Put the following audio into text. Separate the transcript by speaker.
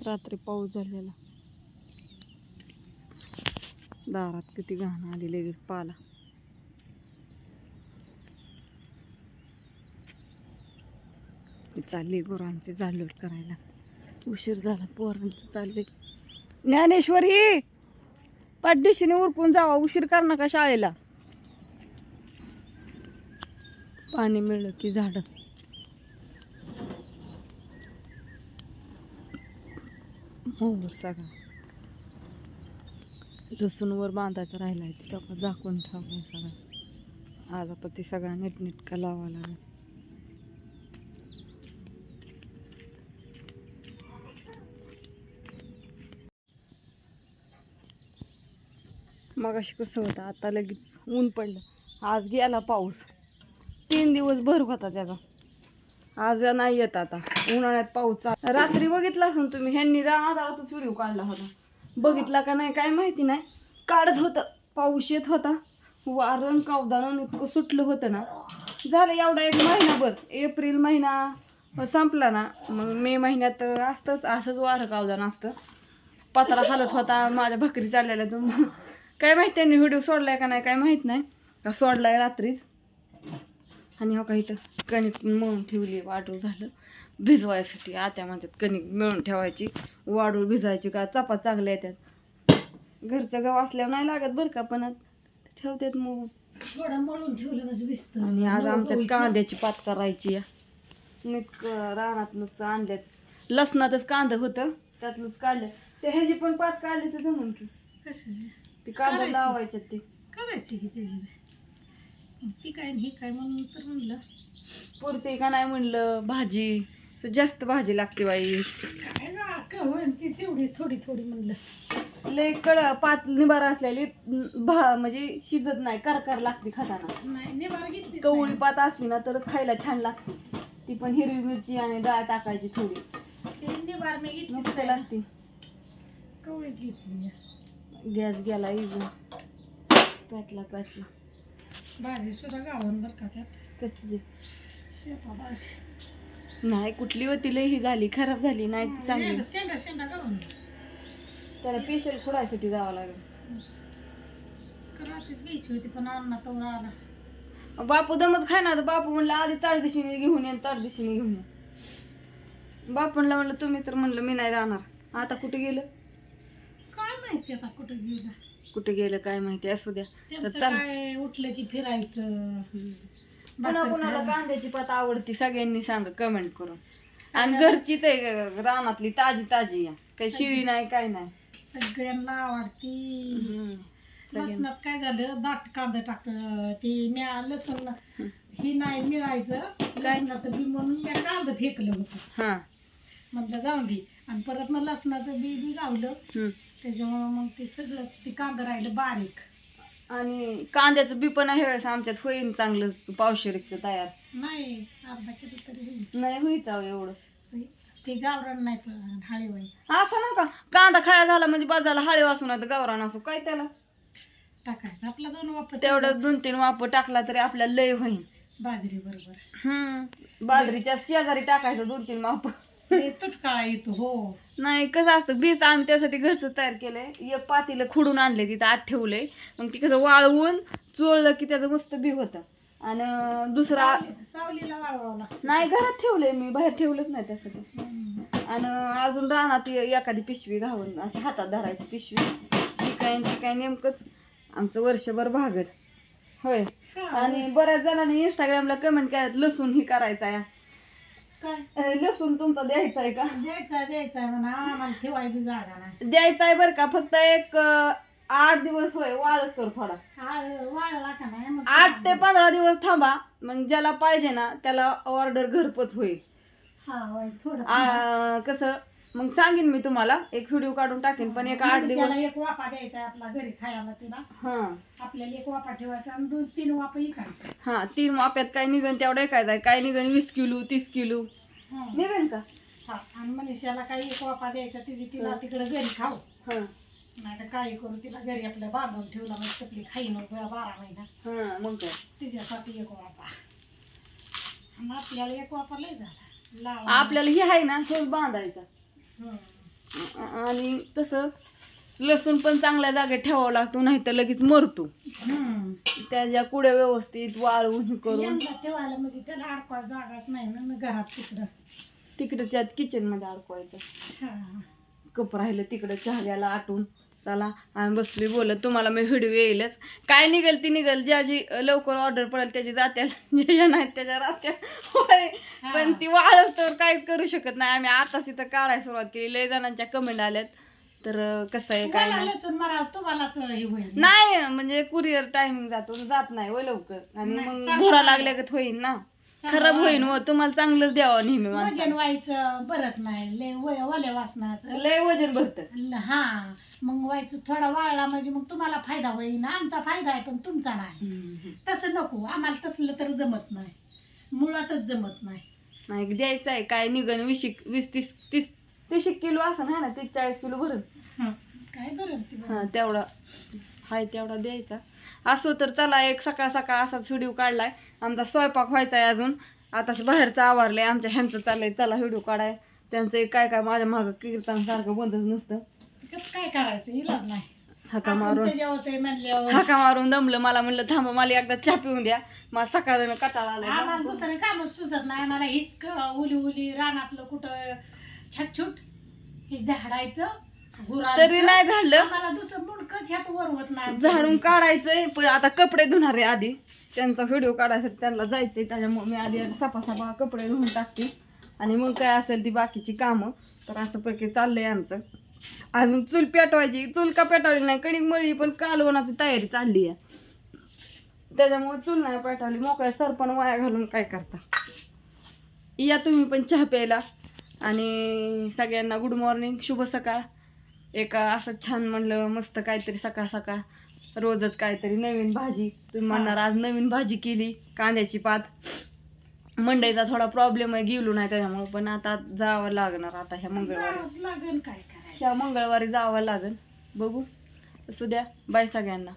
Speaker 1: रात्री पाऊस झालेला. दारात किती घाण आली लगेच पाला. चालली गुरांची जालोट करायला. उशीर झाला पोरांचं चालले ज्ञानेश्वरी! पाठदिशीने उरकून जावा उशीर कर नका शाळेला? पाणी मिळलं की झाडं. हो, सगळा लसूण वर बांधायचं राहिलाय तिथं झाकून ठेवलाय सगळं. आज आता ती सगळा नीटनीटका लावा लागेल. मग अशी कसं होतं आता लगेच ऊन पडलं. आज गेला पाऊस. तीन दिवस भर होता त्याचा. आज नाही येत आता. उन्हाळ्यात पाऊस रात्री बघितला असून तुम्ही ह्यांनी रानात व्हिडिओ काढला होता. बघितला का नाही काय माहिती नाही. काढत होतं. पाऊस येत होता. वारण कावदानं इतकं सुटलं होतं ना. झालं एवढा एक महिनाभर. एप्रिल महिना संपला ना. मग मे महिन्यात असतंच असंच वारं कावदान असतं. पत्रा हालत होता माझ्या भाकरी चाललेल्या तुम काय माहिती त्यांनी व्हिडिओ सोडलाय का नाही काय माहीत नाही. का सोडलाय रात्रीच. आणि हो का इथं कणिक मळून ठेवली वाढू झालं. भिजवायसाठी आत्या म्हणतात कणिक मिळून ठेवायची वाढू भिजवायची का? चपात चांगल्या येतात घरचं गहू असल्यावर नाही लागत बरं का पण ठेवतात मग.
Speaker 2: थोडं मळून ठेवलं म्हणजे भिजत.
Speaker 1: आणि आज आमच्यात कांद्याची पात करायची रानातनंच आणल्यात. लसणातच कांदा होतं त्यातलंच काढलं. ते ह्याची पण पात काढली तर जमून की.
Speaker 2: कशाची?
Speaker 1: ती कांदा. लावायच्यात ते.
Speaker 2: करायची की त्याची ती काय ही काय म्हणून तर म्हणलं.
Speaker 1: पुरते का नाही म्हणलं भाजी. तर जास्त भाजी लागते बाई.
Speaker 2: काय ना कवण ती तेवढी थोडी थोडी म्हणलं.
Speaker 1: लय कड पात निबार असलेली भा म्हणजे शिजत नाही करकर लागते खाताना.
Speaker 2: नाही निवार घेतली
Speaker 1: कवळी पात असली ना तरच खायला छान लागते. ती पण हिरवी मिरची आणि डाळ टाकायची थोडी.
Speaker 2: निवार मी घेतली
Speaker 1: मस्त लागते.
Speaker 2: कवळीच घेतली
Speaker 1: गॅस गेला इजून पेटला पेटला
Speaker 2: भाजी सुद्धा गावून बरं का त्यात?
Speaker 1: कशी
Speaker 2: शेपा भाजी.
Speaker 1: नाही कुठली होती लय ही झाली खराब झाली नाही ती चांगली.
Speaker 2: शेंडा शेंडा गावून
Speaker 1: त्याला स्पेशल खुडायसाठी जावं लागेल.
Speaker 2: रात्रीच घ्यायची होती पण अण्णा तवर आला.
Speaker 1: बापू दमत खाय ना तर बापू म्हणलं आधी तळदिशीने घेऊन ये तळदिशीने घेऊन ये. बापूंला म्हणलं तुम्ही तर म्हणलं मी नाही जाणार. आता कुठे गेलं?
Speaker 2: काय माहिती आता कुठं गेला?
Speaker 1: कुठे गेलं काय माहिती असू द्या.
Speaker 2: त्यांचं
Speaker 1: चाल.
Speaker 2: काय उठलं की फिरायचं?
Speaker 1: पुन्हा
Speaker 2: भाकर
Speaker 1: कुणाला
Speaker 2: खायला.
Speaker 1: कांद्याची पात आवडती सगळ्यांनी सांगा कमेंट करून. आणि घरचीच आहे रानातली ताजी ताजी या. काही शिळी नाही काय नाही.
Speaker 2: सगळ्यांना आवडती.
Speaker 1: हम्म. सगळ्यांना.
Speaker 2: लसणात काय झालं? दाट कांदा टाकलं. ते म्या लसूण ही नाही मिळायचं. लसणाचं बी म्हणून म्या कांदा फेकलं होतं.
Speaker 1: हा.
Speaker 2: म्हटलं जाऊन दे. आणि परत मग लसणाचं बी बी गावलं.
Speaker 1: हम्म.
Speaker 2: त्याच्यामुळं मग ते सगळं ते कांदा राहिलं बारीक.
Speaker 1: आणि कांद्याचं बी पण आहे वेळेस आमच्यात होईन चांगलं पावशेरीचं तयार.
Speaker 2: नाही अर्धा किलो तरी होईल.
Speaker 1: नाही व्हायचं एवढं.
Speaker 2: ते गावरान नाही पण हाळीवाई
Speaker 1: असं नका कांदा खाया झाला म्हणजे बाजाला हाळी वासून आता गावरान असो काय त्याला?
Speaker 2: टाकायचं आपला दोन वापर
Speaker 1: तेवढं दोन तीन वापर टाकला तरी आपल्या लय होईन.
Speaker 2: बाजरी बरोबर
Speaker 1: हम्म बाजरीच्या शेजारी टाकायचं दोन तीन वापर.
Speaker 2: तुटकाळा येतो हो.
Speaker 1: नाही कसं असतं बीज आम्ही त्यासाठी घरचं तयार केलंय. एक पातीला खुडून आणले तिथं आत ठेवलंय. मग ती कसं वाळवून चोळलं की त्याचं मस्त बी होतं. आणि दुसरा
Speaker 2: सावली- सावलीला वाळवावं लागतं.
Speaker 1: नाही घरात ठेवलंय मी बाहेर ठेवलंच नाही त्यासाठी. आणि अजून रानात एखादी पिशवी घालून अशी हातात धरायची पिशवी. ती काय ती काय नेमकंच आमचं वर्षभर भागल. होय. आणि बऱ्याच जणांनी इंस्टाग्रामला कमेंट केल्यात लसूण ही करायचा आहे.
Speaker 2: काय?
Speaker 1: अं, लसूण तुमचा द्यायचा आहे का?
Speaker 2: द्यायचा द्यायचा म्हणा. आम्हाला ठेवायची जागा नाही.
Speaker 1: द्यायचा आहे बरं का फक्त एक अं, आठ दिवस होय वाळच कर थोडा.
Speaker 2: आ- वाळला का नाही मग
Speaker 1: आठ ते पंधरा दिवस थांबा मग ज्याला पाहिजे ना त्याला ऑर्डर घरपोच होईल.
Speaker 2: हा होय, थोडं
Speaker 1: आ, कसं मग सांगेन मी तुम्हाला. एक व्हिडिओ काढून टाकेन पण एक आठ दिवस.
Speaker 2: एक वापा द्यायचा आपला घरी खायला तिला
Speaker 1: हा.
Speaker 2: आपल्याला एक वापा ठेवायचा आणि दोन तीन वापा इकायचे
Speaker 1: हा तीन वाप्यात काय निघन तेवढं ऐकायचं काय निघन? वीस किलो तीस किलो. निघन का?
Speaker 2: हा आणि मनुष्याला काही एक वापा द्यायचा तिची तिला. तिकडे घरी खाऊ.
Speaker 1: हा.
Speaker 2: नाही तर काही करू तिला घरी आपल्या बांधून ठेवला मग तपली खाई नको बारा महिना.
Speaker 1: हा मग काय?
Speaker 2: तिच्यासाठी एक आणि आपल्याला एक वापा लय झाला.
Speaker 1: आपल्याला हे आहे ना हे बांधायचं. आणि तसं लसूण पण चांगल्या जागेत ठेवावा लागतो नाही तर लगेच मरतो. त्याच्या कुड्या व्यवस्थित वाळवून करून.
Speaker 2: यंदा ठेवायला म्हणजे त्याला जागाच नाही ना मग घरात तिकडं.
Speaker 1: तिकडे त्यात किचनमध्ये अडकवायचं.
Speaker 2: हा.
Speaker 1: कप राहिलं तिकडं चहा घ्यायला आटून. चला आम्ही बसली बोलत. तुम्हाला मी व्हिडिओ येईलच. काय निघेल ती निघेल. ज्याची लवकर ऑर्डर पडेल त्याची जात्या. ज्याच्या नाहीत त्याच्या राहत्या. होय. पण ती वाळत तर काहीच करू शकत नाही. आम्ही आताच इथं काढायला सुरुवात केली. लय जणांच्या कमेंट आल्यात. तर कसं आहे काय
Speaker 2: तुम्हाला
Speaker 1: नाही. नाही म्हणजे कुरिअर टायमिंग जातो जात नाही होय लवकर. आणि मग
Speaker 2: आहे.
Speaker 1: लागल्यागत होईल ना. खराब होईल
Speaker 2: आहे.
Speaker 1: व तुम्हाला चांगलंच द्यावं नेहमी
Speaker 2: वजन
Speaker 1: माणसाला.
Speaker 2: व्हायचं बरत नाही. लय वय ओल्या वासनाचं.
Speaker 1: लय वजन भरत.
Speaker 2: हा. मग व्हायचं थोडा वाळला म्हणजे मग तुम्हाला फायदा होईल ना आमचा फायदा आहे पण तुमचा नाही. तसं नको. आम्हाला तसलं तर जमत नाही. मुळातच जमत नाही.
Speaker 1: नाही द्यायचं आहे. काय निघन? वीस एक- वीस तीस तीस तीस एक किलो असं नाही ना? तीस चाळीस किलो भरून.
Speaker 2: काय बरं ती
Speaker 1: हा
Speaker 2: बरं.
Speaker 1: तेवढा. हाय तेवढा द्यायचा. असो तर चला एक सकाळ सकाळ असाच व्हिडिओ काढलाय. आमचा स्वयंपाक व्हायचा आहे अजून. आता बाहेरचं आवरलंय आमच्या ह्यांचं चाललंय. चला व्हिडिओ काढाय. त्यांचं एक काय काय माझ्या मागं कीर्तन सारखं बंदच नसतं
Speaker 2: काय करायचं? इलाज नाही.
Speaker 1: हाका मारून. हाका मारून दमलं. मला म्हणलं थांबा मला एकदा चहा पिऊन द्या. मला सकाळ कटाळा
Speaker 2: आम्हाला
Speaker 1: आलाय
Speaker 2: दुसरं कामच सुचत नाही. आम्हाला हीच उली उली रानातलं कुठं छटछुट. हे झाडायचं.
Speaker 1: तरी नाही झालं.
Speaker 2: आम्हाला दुसरं मुडकच ह्यात वर होत नाही
Speaker 1: झाडून काढायचंय पण आता कपडे धुणार आहे आधी. त्यांचा व्हिडिओ काढायसाठी त्यांना जायचंय त्याच्यामुळे मी आधी आधी कपडे धुवून टाकते. आणि मग काय असेल ती बाकीची कामं तर असं पैकी चाललंय आमचं. अजून चूल पेटवायची चूल का पेटवली नाही? कणिक मळली पण कालवणाची तयारी चालली आहे. त्याच्यामुळे चूल नाही पेटवली मोकळ्या सरपण वाया घालून काय करता? या तुम्ही पण चहा प्यायला. आणि सगळ्यांना गुड मॉर्निंग शुभ सकाळ. एका असं छान म्हणलं मस्त काहीतरी सकाळ सकाळ रोजच काहीतरी नवीन भाजी. तुम्ही म्हणणार आज नवीन भाजी केली कांद्याची पात. मंडईचा थोडा प्रॉब्लेम आहे गेलो नाही त्याच्यामुळे पण आता जावं लागणार आता ह्या मंगळवारी. ह्या मंगळवारी जावं लागेल बघू. असू द्या. बाय सगळ्यांना.